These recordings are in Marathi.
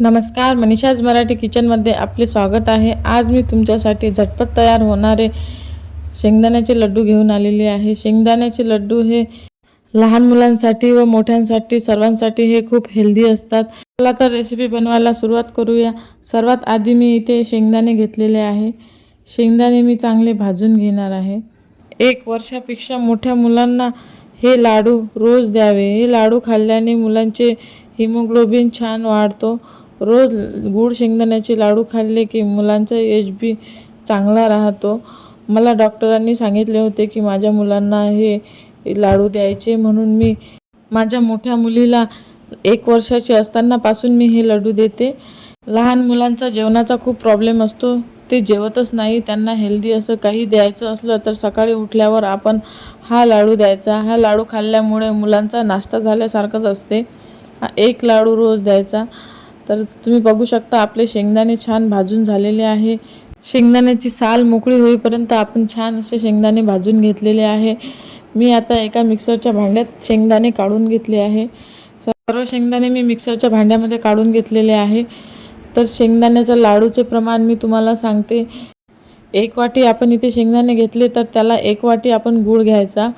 नमस्कार मनीषाज मराठी किचनमध्ये आपले स्वागत आहे. आज मी तुमच्यासाठी झटपट तयार होणारे शेंगदाण्याचे लड्डू घेऊन आलेले आहे. शेंगदाण्याचे लड्डू हे लहान मुलांसाठी व मोठ्यांसाठी सर्वांसाठी हे खूप हेल्दी असतात. चला तर रेसिपी बनवायला सुरुवात करूया. सर्वात आधी मी इथे शेंगदाणे घेतलेले आहे. शेंगदाणे मी चांगले भाजून घेणार आहे. एक वर्षापेक्षा मोठ्या मुलांना हे लाडू रोज द्यावे. हे लाडू खाल्ल्याने मुलांचे हिमोग्लोबिन छान वाढतो. रोज गूळ शेंगदाण्याचे लाडू खाल्ले की मुलांचा एच बी चांगला राहतो. मला डॉक्टरांनी सांगितले होते की माझ्या मुलांना हे लाडू द्यायचे म्हणून मी माझ्या मोठ्या मुलीला एक वर्षाची असतानापासून मी हे लाडू देते. लहान मुलांचा जेवणाचा खूप प्रॉब्लेम असतो. ते जेवतच नाही. त्यांना हेल्दी असं काही द्यायचं असलं तर सकाळी उठल्यावर आपण हा लाडू द्यायचा. हा लाडू खाल्ल्यामुळे मुलांचा नाश्ता झाल्यासारखंच असते. हा एक लाडू रोज द्यायचा. तर तुम्ही बघू शकता आपले शेंगदाणे छान भाजून झालेले आहे. शेंगदाण्याची साल मोकळी होईपर्यंत आपण छान असे शेंगदाणे भाजून घेतलेले आहे. मी आता एका मिक्सरच्या भांड्यात शेंगदाणे काढून घेतले आहे. सर्व शेंगदाणे मी मिक्सरच्या भांड्यामध्ये काढून घेतलेले आहे. तर शेंगदाण्याचं लाडूचे प्रमाण मी तुम्हाला सांगते. एक वाटी आपण इथे शेंगदाणे घेतले तर त्याला एक वाटी आपण गूळ घ्यायचा.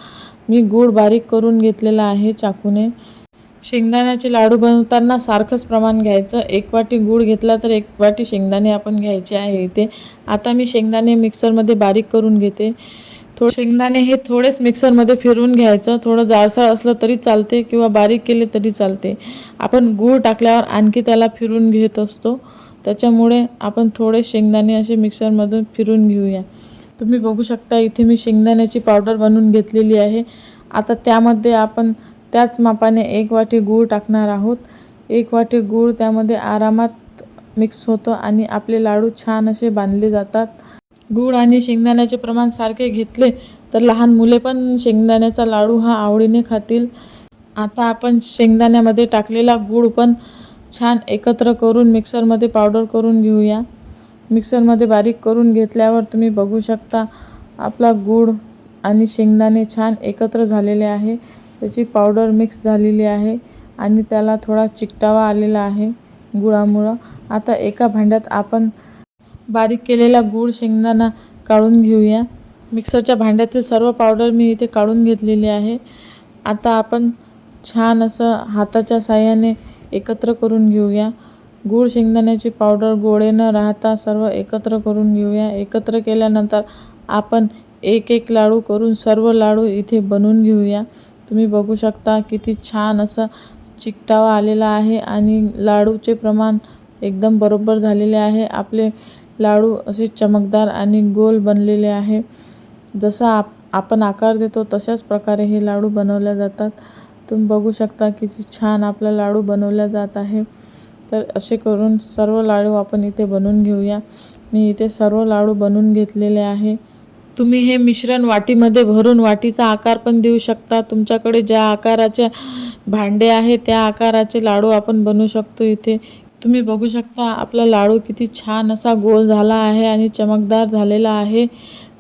मी गूळ बारीक करून घेतलेला आहे चाकूने. शेंगदाण्याचे लाडू बनवताना सारखंच प्रमाण घ्यायचं. एक वाटी गूळ घेतला तर एक वाटी शेंगदाणे आपण घ्यायचे आहे इथे. आता मी शेंगदाणे मिक्सरमध्ये बारीक करून घेते. थोडे शेंगदाणे हे थोडेच मिक्सरमध्ये फिरवून घ्यायचं. थोडं जाडसर असलं तरी चालते किंवा बारीक केले तरी चालते. आपण गूळ टाकल्यावर आणखी त्याला फिरून घेत असतो. त्याच्यामुळे आपण थोडे शेंगदाणे असे मिक्सरमधून फिरून घेऊया. तुम्ही बघू शकता इथे मी शेंगदाण्याची पावडर बनवून घेतलेली आहे. आता त्यामध्ये आपण त्याच मापाने एक वाटी गूळ टाकणार आहोत. एक वाटी गूळ त्यामध्ये आरामात मिक्स होतं आणि आपले लाडू छान असे बांधले जातात. गूळ आणि शेंगदाण्याचे प्रमाण सारखे घेतले तर लहान मुले पण शेंगदाण्याचा लाडू हा आवडीने खातील. आता आपण शेंगदाण्यामध्ये टाकलेला गूळ पण छान एकत्र करून मिक्सरमध्ये पावडर करून घेऊया. मिक्सरमध्ये बारीक करून घेतल्यावर तुम्ही बघू शकता आपला गूळ आणि शेंगदाणे छान एकत्र झालेले आहे. त्याची पावडर मिक्स झालेली आहे आणि त्याला थोडा चिकटावा आलेला आहे गुळामुळं. आता एका भांड्यात आपण बारीक केलेला गूळ शेंगदाणा काढून घेऊया. मिक्सरच्या भांड्यातील सर्व पावडर मी इथे काढून घेतलेली आहे. आता आपण छान असं हाताच्या साह्याने एकत्र करून घेऊया. गूळ शेंगदाण्याची पावडर गोळे न राहता सर्व एकत्र करून घेऊया. एकत्र केल्यानंतर आपण एक एक लाडू करून सर्व लाडू इथे बनवून घेऊया. तुम्ही बघू शकता किती छान असं चिकटावा आलेला आहे आणि लाडूचे प्रमाण एकदम बरोबर झालेले आहे. आपले लाडू असे चमकदार आणि गोल बनलेले आहे. जसा आप आपण आकार देतो तशाच प्रकारे हे लाडू बनवल्या जातात. तुम्ही बघू शकता किती छान आपला लाडू बनवला जात आहे. तर असे करून सर्व लाडू आपण इथे बनवून घेऊया. मी इथे सर्व लाडू बनवून घेतलेले आहे. तुम्ही हे मिश्रण वाटीमध्ये भरून वाटीचा आकार पण देऊ शकता. तुमच्याकडे ज्या आकाराच्या भांडे आहे त्या आकाराचे लाडू आपण बनवू शकतो इथे. तुम्ही बघू शकता आपला लाडू किती छान असा गोल झाला आहे आणि चमकदार झालेला आहे.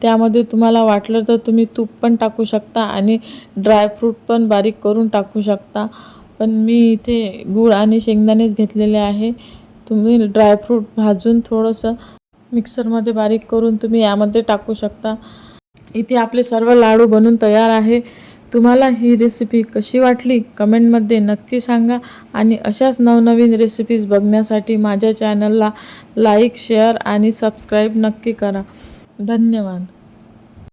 त्यामध्ये तुम्हाला वाटलं तर तुम्ही तूप पण टाकू शकता आणि ड्रायफ्रूट पण बारीक करून टाकू शकता. पण मी इथे गूळ आणि शेंगदाणेच घेतलेले आहे. तुम्ही ड्रायफ्रूट भाजून थोडंसं मिक्सरमध्ये बारीक करून तुम्ही यामध्ये टाकू शकता. इथे आपले सर्व लाडू बनून तयार आहे. तुम्हाला ही रेसिपी कशी वाटली? कमेंटमध्ये नक्की सांगा. आणि अशाच नवनवीन रेसिपीज बघण्यासाठी माझ्या चॅनलला लाईक शेअर आणि सबस्क्राईब नक्की करा. धन्यवाद.